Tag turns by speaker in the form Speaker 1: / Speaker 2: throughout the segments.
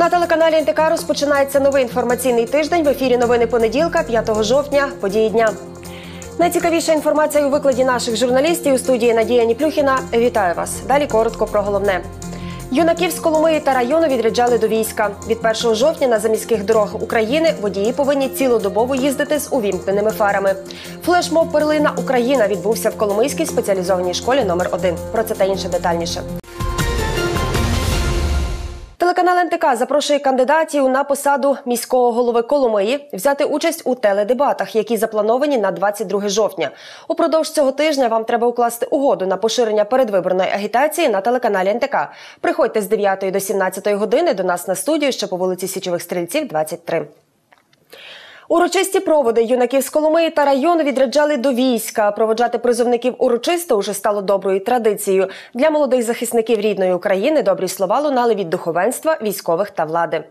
Speaker 1: На телеканалі НТК розпочинається новий інформаційний тиждень. В ефірі новини понеділка, 5 жовтня. Події дня. Найцікавіша інформація у викладі наших журналістів у студії Надія Ніплюхіна. Вітаю вас. Далі коротко про головне. Юнаків з Коломиї та району відряджали до війська. Від 1 жовтня на заміських дорогах України водії повинні цілодобово їздити з увімкненими фарами. Флешмоб Перлина Україна відбувся в Коломийській спеціалізованій школі номер 1 Про це та інше детальніше. Телеканал НТК запрошує кандидатів на посаду міського голови Коломиї взяти участь у теледебатах, які заплановані на 22 жовтня. Упродовж цього тижня вам треба укласти угоду на поширення передвиборної агітації на телеканалі НТК. Приходьте з 9 до 17 години до нас на студію, що по вулиці Січових Стрільців, 23. Урочисті проводи юнаків з Коломиї та району відряджали до війська. Проводжати призовників урочисто уже стало доброю традицією. Для молодих захисників рідної України добрі слова лунали від духовенства, військових та влади.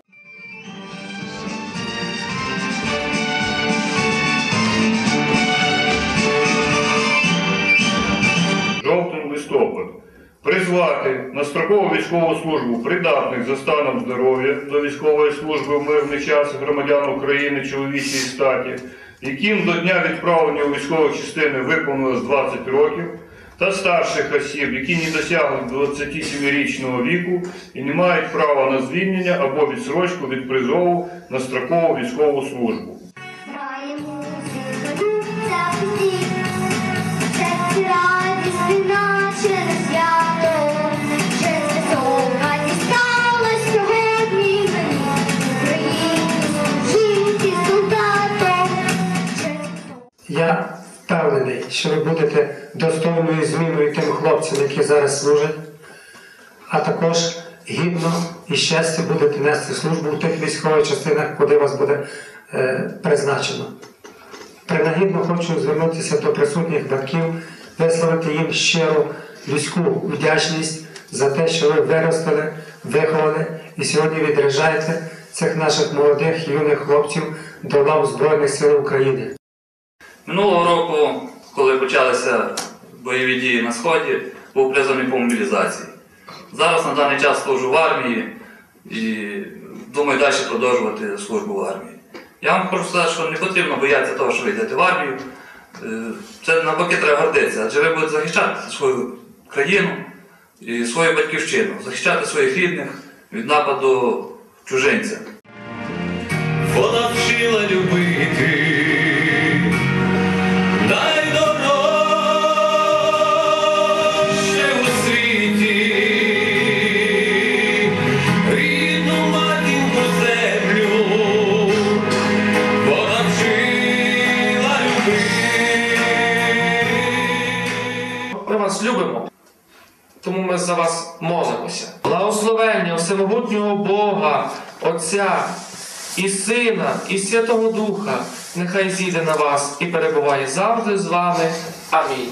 Speaker 2: Призвати на строкову військову службу придатних за станом здоров'я до військової служби в мирний час громадян України чоловічої статі, яким до дня відправлення у військові частини виповнилось 20 років, та старших осіб, які не досягли 27-річного віку і не мають права на звільнення або відсрочку від призову на строкову військову службу.
Speaker 3: Я впевнений, що ви будете достойною зміною тим хлопцям, які зараз служать, а також гідно і щастя будете нести службу в тих військових частинах, куди вас буде е, призначено. Принагідно хочу звернутися до присутніх батьків, висловити їм щиру людську вдячність за те, що ви виростили, виховали і сьогодні відряджаєте цих наших молодих юних хлопців до лав Збройних сил України.
Speaker 4: Минулого року, коли почалися бойові дії на Сході, був призваний по мобілізації. Зараз на даний час служу в армії і думаю далі продовжувати службу в армії. Я вам хочу сказати, що не потрібно боятися того, що ви йдете в армію. Е, Це навпаки треба гордитися, адже ви будете захищати свою країну і свою батьківщину, захищати своїх рідних від нападу чужинця.
Speaker 5: Вона вчила любити
Speaker 6: Ми вас любимо, тому ми за вас молимося. Благословення всемогутнього Бога, Отця і Сина, і Святого Духа, нехай зійде на вас і перебуває завжди з вами. Амінь.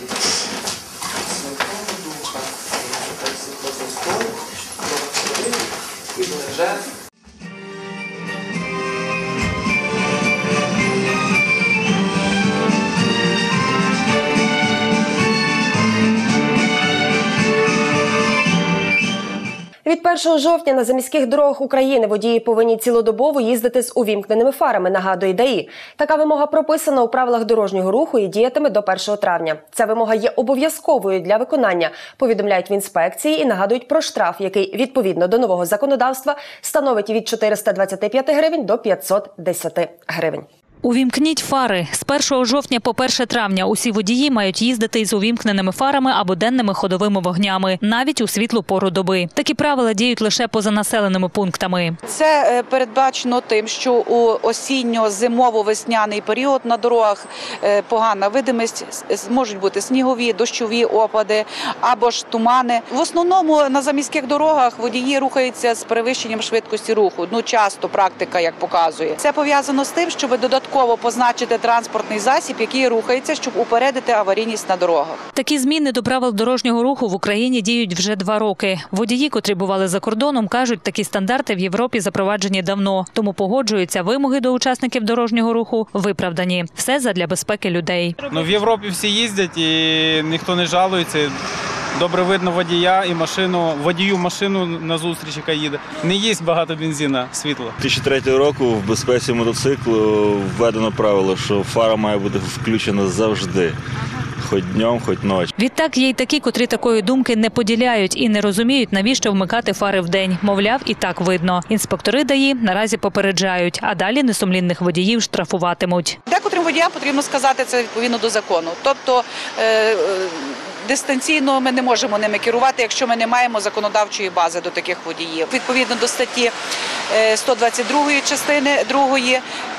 Speaker 1: Від 1 жовтня на заміських дорогах України водії повинні цілодобово їздити з увімкненими фарами. Нагадує ДАІ. Така вимога прописана у правилах дорожнього руху і діятиме до 1 травня. Ця вимога є обов'язковою для виконання. Повідомляють в інспекції і нагадують про штраф, який відповідно до нового законодавства становить від 425 гривень до 510 гривень.
Speaker 7: Увімкніть фари з 1 жовтня по 1 травня. Усі водії мають їздити із увімкненими фарами або денними ходовими вогнями, навіть у світлу пору доби. Такі правила діють лише поза населеними пунктами.
Speaker 8: Це е, передбачено тим, що у осінньо-зимово-весняний період на дорогах е, погана видимість, можуть бути снігові, дощові опади або ж тумани. В основному на заміських дорогах водії рухаються з перевищенням швидкості руху. Ну часто практика як показує. Це пов'язано з тим, щоб додатково позначити транспортний засіб, який рухається, щоб упередити аварійність на дорогах.
Speaker 7: Такі зміни до правил дорожнього руху в Україні діють вже два роки. Водії, котрі бували за кордоном, кажуть, такі стандарти в Європі запроваджені давно, тому погоджуються вимоги до учасників дорожнього руху виправдані. Все задля безпеки людей.
Speaker 9: Ну, в Європі всі їздять і ніхто не жалується. Добре видно водія і машину, водію машину на зустріч, яка їде. Не їсть багато бензина, світла.
Speaker 10: 2003 року в безпеці мотоциклу введено правило, що фара має бути включена завжди, хоч днем, хоч ночі.
Speaker 7: Відтак є й такі, котрі такої думки не поділяють і не розуміють, навіщо вмикати фари вдень. Мовляв, і так видно. Інспектори ДАІ наразі попереджають, а далі несумлінних водіїв штрафуватимуть.
Speaker 8: Декотрим водіям потрібно сказати це відповідно до закону. Тобто е, е, дистанційно ми не можемо ними керувати, якщо ми не маємо законодавчої бази до таких водіїв. Відповідно до статті е, 122 частини 2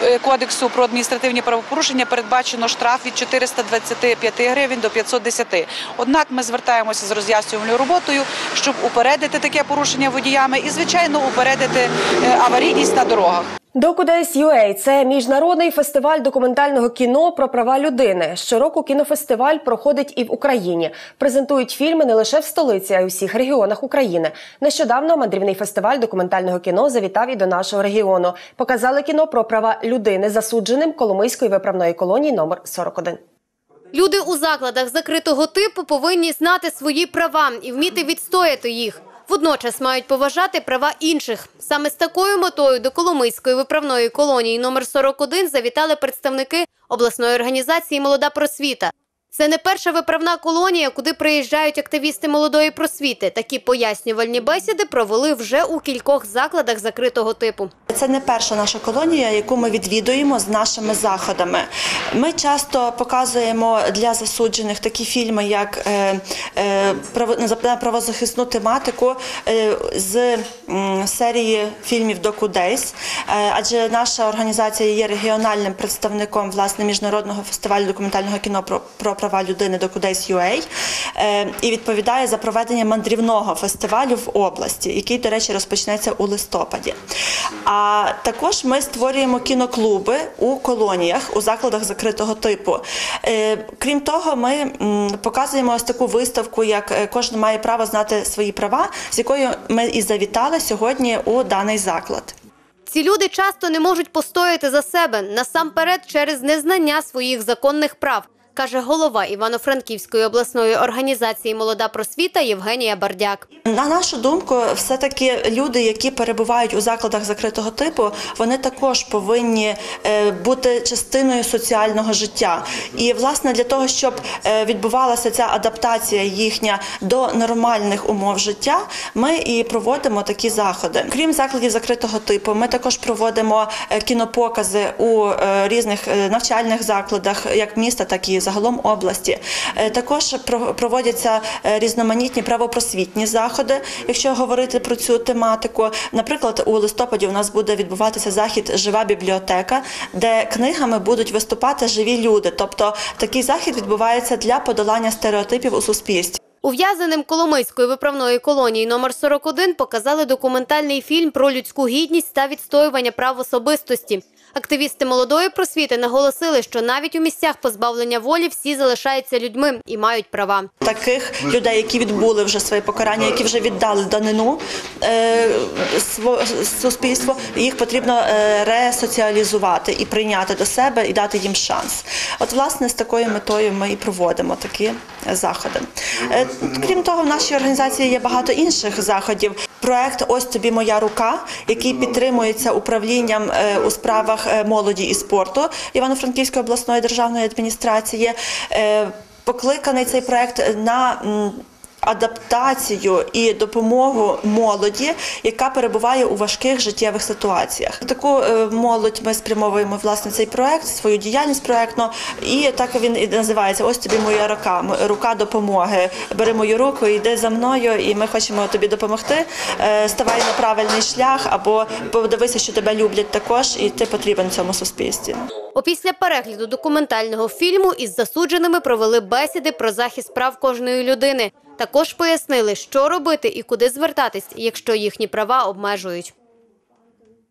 Speaker 8: е, Кодексу про адміністративні правопорушення передбачено штраф від 425 гривень до 510. Однак ми звертаємося з роз'яснювальною роботою, щоб упередити таке порушення водіями і, звичайно, упередити е, аварійність на дорогах.
Speaker 1: Докудейс.UA – це міжнародний фестиваль документального кіно про права людини. Щороку кінофестиваль проходить і в Україні. Презентують фільми не лише в столиці, а й у всіх регіонах України. Нещодавно мандрівний фестиваль документального кіно завітав і до нашого регіону. Показали кіно про права людини засудженим Коломийської виправної колонії номер 41.
Speaker 11: Люди у закладах закритого типу повинні знати свої права і вміти відстояти їх. Водночас мають поважати права інших. Саме з такою метою до Коломийської виправної колонії номер 41 завітали представники обласної організації Молода просвіта. Це не перша виправна колонія, куди приїжджають активісти молодої просвіти. Такі пояснювальні бесіди провели вже у кількох закладах закритого типу.
Speaker 12: Це не перша наша колонія, яку ми відвідуємо з нашими заходами. Ми часто показуємо для засуджених такі фільми, як е, е, на правозахисну тематику е, з серії фільмів Доку Дейс, Е, адже наша організація є регіональним представником власне міжнародного фестивалю документального кіно про права людини Доку Дейс UA е, і відповідає за проведення мандрівного фестивалю в області, який, до речі, розпочнеться у листопаді. А також ми створюємо кіноклуби у колоніях, у закладах закритого типу. Е, Крім того, ми показуємо ось таку виставку, як е, кожен має право знати свої права, з якою ми і завітали сьогодні у даний заклад.
Speaker 11: Ці люди часто не можуть постояти за себе насамперед через незнання своїх законних прав, каже голова Івано-Франківської обласної організації Молода просвіта Євгенія Бардяк.
Speaker 12: На нашу думку, все-таки люди, які перебувають у закладах закритого типу, вони також повинні е, бути частиною соціального життя. І власне для того, щоб е, відбувалася ця адаптація їхня до нормальних умов життя, ми і проводимо такі заходи. Крім закладів закритого типу, ми також проводимо е, кінопокази у різних навчальних закладах, як міста, так і загалом області. Е, Також про- проводяться е, різноманітні правопросвітні заходи, якщо говорити про цю тематику. Наприклад, у листопаді у нас буде відбуватися захід Жива бібліотека, де книгами будуть виступати живі люди. Тобто такий захід відбувається для подолання стереотипів у суспільстві.
Speaker 11: Ув'язаним Коломийської виправної колонії номер 41 показали документальний фільм про людську гідність та відстоювання прав особистості. Активісти молодої просвіти наголосили, що навіть у місцях позбавлення волі всі залишаються людьми і мають права.
Speaker 12: Таких людей, які відбули вже своє покарання, які вже віддали данину е, їх потрібно е, ресоціалізувати і прийняти до себе і дати їм шанс. От, власне, з такою метою ми і проводимо такі заходи. Е, Крім того, в нашій організації є багато інших заходів. Проект Ось тобі моя рука, який підтримується управлінням е, у справах е, молоді і спорту Івано-Франківської обласної державної адміністрації. Е, Покликаний цей проект на адаптацію і допомогу молоді, яка перебуває у важких життєвих ситуаціях. Таку е, молодь ми спрямовуємо власне цей проект, свою діяльність проектно, і так він і називається Ось тобі моя рука, рука допомоги. Бери мою руку, йди за мною, і ми хочемо тобі допомогти. Е, Ставай на правильний шлях, або подивися, що тебе люблять також, і ти потрібен цьому суспільстві.
Speaker 11: Опісля перегляду документального фільму із засудженими провели бесіди про захист прав кожної людини. Також пояснили, що робити і куди звертатись, якщо їхні права обмежують.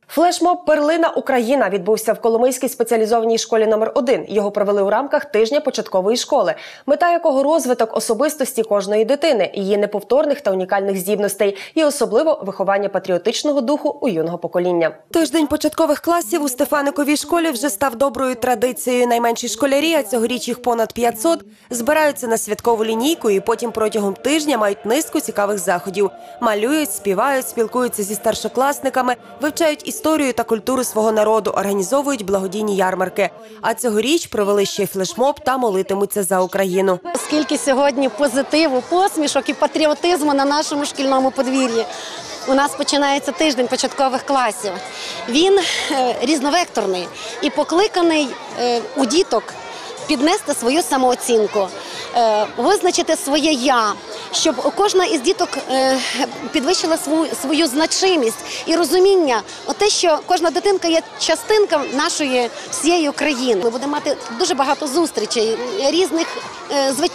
Speaker 1: Флешмоб Перлина Україна відбувся в Коломийській спеціалізованій школі номер 1 Його провели у рамках тижня початкової школи, мета якого розвиток особистості кожної дитини, її неповторних та унікальних здібностей, і особливо виховання патріотичного духу у юного покоління. Тиждень початкових класів у Стефаниковій школі вже став доброю традицією. Найменші школярі, а цьогоріч їх понад 500, збираються на святкову лінійку і потім протягом тижня мають низку цікавих заходів. Малюють, співають, спілкуються зі старшокласниками, вивчають історію та культуру свого народу, організовують благодійні ярмарки. А цьогоріч провели ще й флешмоб та молитимуться за Україну.
Speaker 13: Скільки сьогодні позитиву, посмішок і патріотизму на нашому шкільному подвір'ї. У нас починається тиждень початкових класів. Він е, різновекторний і покликаний е, у діток піднести свою самооцінку, визначити своє я, щоб кожна із діток е, підвищила свою, значимість і розуміння, те, що кожна дитинка є частинка нашої всієї країни. Ми будемо мати дуже багато зустрічей, різних е, з-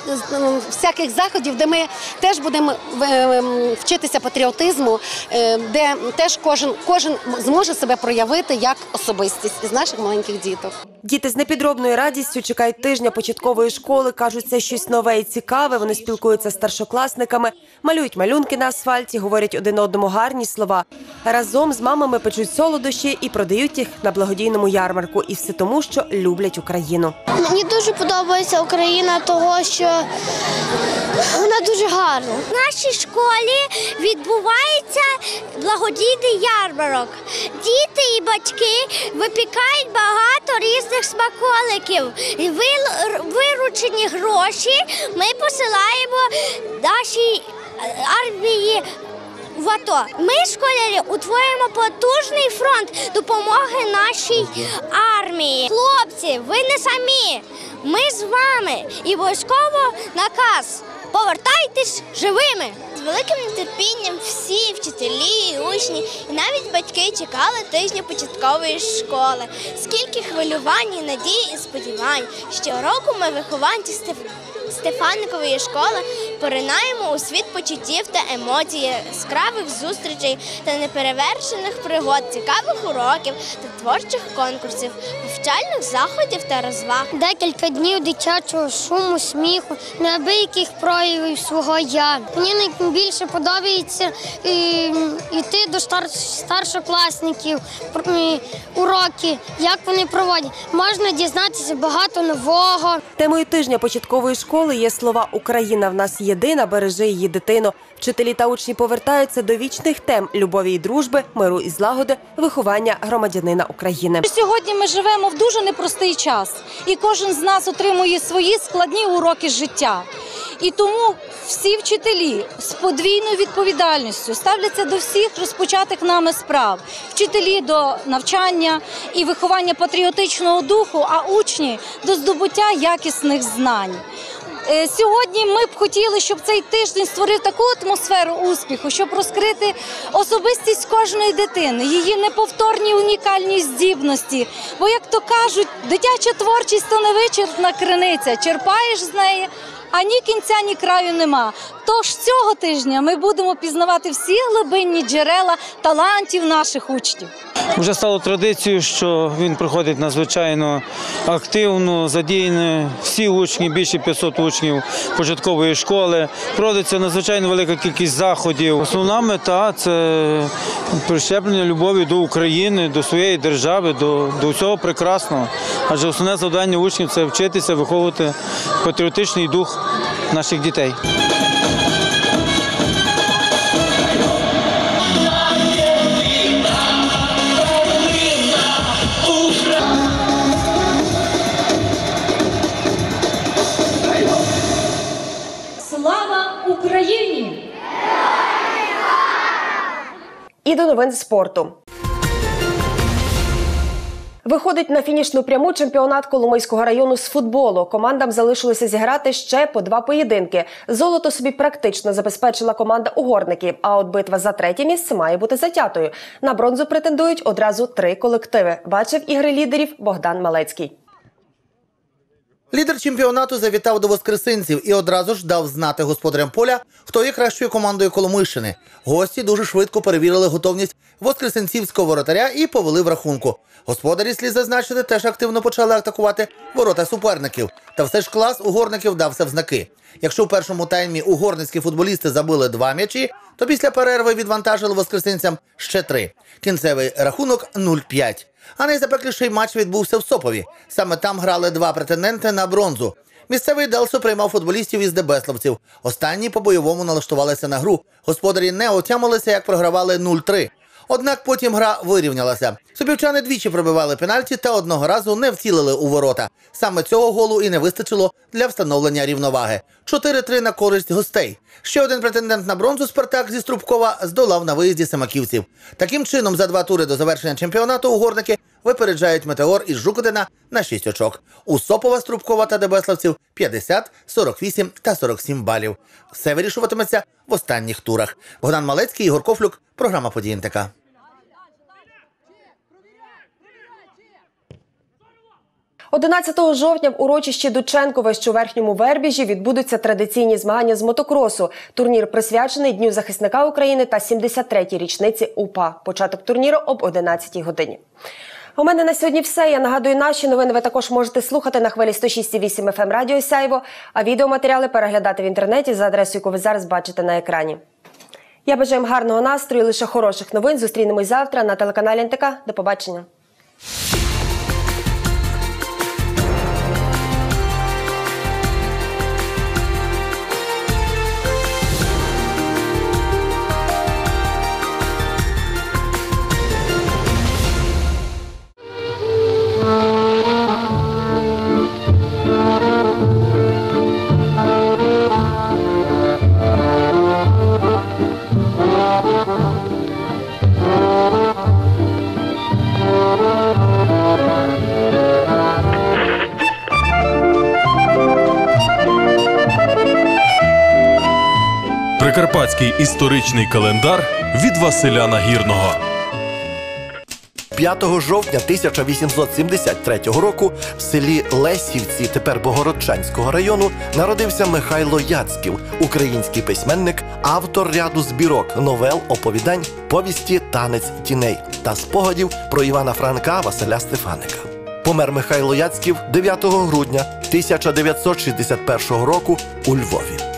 Speaker 13: всяких заходів, де ми теж будемо е, вчитися патріотизму, е, де теж кожен, кожен зможе себе проявити як особистість із наших маленьких діток.
Speaker 1: Діти з непідробною радістю чекають тижня початкової школи, кажуть, це щось нове і цікаве. Вони спілкуються з старшокласниками, малюють малюнки на асфальті, говорять один одному гарні слова. Разом з мамами печуть солодощі і продають їх на благодійному ярмарку. І все тому, що люблять Україну.
Speaker 14: Мені дуже подобається Україна, того що вона дуже гарна. В нашій школі відбувається благодійний ярмарок. Діти і батьки випікають багато різних смаколиків. І виручені гроші ми посилаємо нашій е, армії. В АТО ми, школярі, утворюємо потужний фронт допомоги нашій армії. Хлопці, ви не самі. Ми з вами. І військово наказ. Повертайтесь живими. З великим нетерпінням всі вчителі, учні і навіть батьки чекали тижня початкової школи. Скільки хвилювань, і надій і сподівань. Щороку ми вихованці Стеф... Стефаникової школи поринаємо у світ почуттів та емоцій, яскравих зустрічей та неперевершених пригод, цікавих уроків та творчих конкурсів, повчальних заходів та розваг.
Speaker 15: Декілька днів дитячого шуму, сміху, неабияких проявів свого я. Мені найбільше подобається е, йти до старшокласників, е, уроки, як вони проводять. Можна дізнатися багато нового.
Speaker 1: Темою тижня початкової школи є слова Україна в нас єдина, бережи її дитину. Вчителі та учні повертаються до вічних тем любові і дружби, миру і злагоди, виховання громадянина України.
Speaker 16: Сьогодні ми живемо в дуже непростий час, і кожен з нас отримує свої складні уроки життя. І тому всі вчителі з подвійною відповідальністю ставляться до всіх розпочатих нами справ. Вчителі до навчання і виховання патріотичного духу, а учні до здобуття якісних знань. Е, Сьогодні ми б хотіли, щоб цей тиждень створив таку атмосферу успіху, щоб розкрити особистість кожної дитини, її неповторні унікальні здібності. Бо, як то кажуть, дитяча творчість то не вичерпна криниця. Черпаєш з неї, а ні кінця, ні краю нема. Тож цього тижня ми будемо пізнавати всі глибинні джерела талантів наших учнів.
Speaker 9: Вже стало традицією, що він проходить надзвичайно активно, задіяні всі учні, більше 500 учнів початкової школи. Проводиться надзвичайно велика кількість заходів. Основна мета це прищеплення любові до України, до своєї держави, до, до всього прекрасного. Адже основне завдання учнів це вчитися, виховувати патріотичний дух наших дітей.
Speaker 16: Слава Україні!
Speaker 1: І до новин спорту. Виходить на фінішну пряму чемпіонат Коломийського району з футболу. Командам залишилося зіграти ще по два поєдинки. Золото собі практично забезпечила команда угорників. А от битва за третє місце має бути затятою. На бронзу претендують одразу три колективи. Бачив ігри лідерів Богдан Малецький.
Speaker 17: Лідер чемпіонату завітав до воскресинців і одразу ж дав знати господарям поля, хто є кращою командою Коломийщини. Гості дуже швидко перевірили готовність воскресенцівського воротаря і повели в рахунку. Господарі слід зазначити, теж активно почали атакувати ворота суперників. Та все ж клас угорників дався в знаки. Якщо в першому таймі угорницькі футболісти забили два м'ячі, то після перерви відвантажили воскресенцям ще три. Кінцевий рахунок 0-5. А найзапекліший матч відбувся в Сопові. Саме там грали два претенденти на бронзу. Місцевий Делсо приймав футболістів із Дебеславців. Останні по-бойовому налаштувалися на гру. Господарі не отямилися, як програвали 0-3. Однак потім гра вирівнялася. Собівчани двічі пробивали пенальті та одного разу не вцілили у ворота. Саме цього голу і не вистачило для встановлення рівноваги. 4-3 на користь гостей. Ще один претендент на бронзу Спартак зі Струбкова здолав на виїзді самаківців. Таким чином, за два тури до завершення чемпіонату угорники випереджають Метеор із Жукодина на 6 очок. У Сопова, Струбкова та Дебеславців 50, 48 та 47 балів. Все вирішуватиметься в останніх турах. Богдан Малецький, Ігор Кофлюк, програма «Події НТК».
Speaker 1: 11 жовтня в урочищі Дученкове, що у верхньому Вербіжі, відбудуться традиційні змагання з мотокросу. Турнір присвячений Дню захисника України та 73-й річниці УПА. Початок турніру об 11 годині. У мене на сьогодні все. Я нагадую, наші новини ви також можете слухати на хвилі 106,8 FM Радіо Сяйво, а відеоматеріали переглядати в інтернеті за адресою, яку ви зараз бачите на екрані. Я бажаю вам гарного настрою, лише хороших новин. Зустрінемось завтра на телеканалі НТК. До побачення.
Speaker 18: Прикарпатський історичний календар від Василя Нагірного.
Speaker 19: 5 жовтня 1873 року в селі Лесівці, тепер Богородчанського району, народився Михайло Яцьків, український письменник, автор ряду збірок, новел, оповідань, повісті, танець тіней та спогадів про Івана Франка Василя Стефаника. Помер Михайло Яцьків 9 грудня 1961 року у Львові.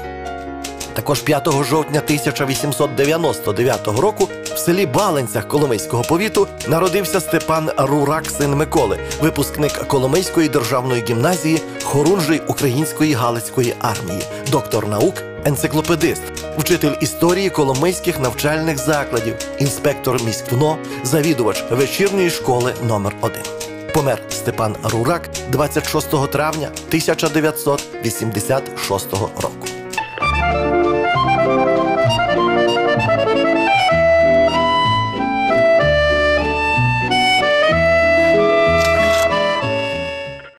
Speaker 19: Також 5 жовтня 1899 року в селі Баленцях Коломийського повіту народився Степан Рурак, син Миколи, випускник Коломийської державної гімназії, хорунжий Української Галицької армії, доктор наук, енциклопедист, вчитель історії коломийських навчальних закладів, інспектор міськвно, завідувач вечірньої школи номер 1 Помер Степан Рурак 26 травня 1986 року.